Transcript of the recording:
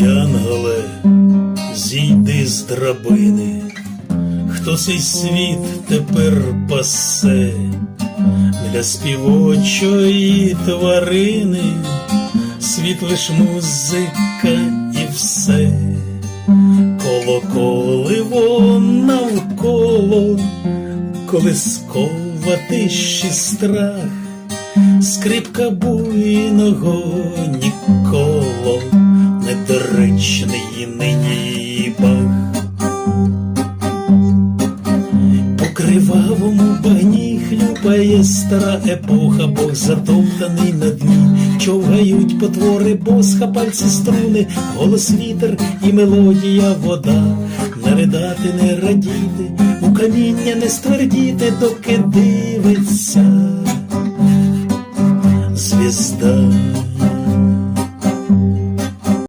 Янголе, зійди з драбини, хто цей світ тепер пасе для співочої тварини, світ лиш музика і все, колоколиво навколо, колискова тиші страх, скрипка буйного недоречний нині бах. По кривавому багні хлюпає стара епоха, Бог затоптаний на дні, човгають потвори босха, пальці струни, голос вітер і мелодія вода, не ридати, не радіти, у каміння не ствердіти, доки дивиться звізда.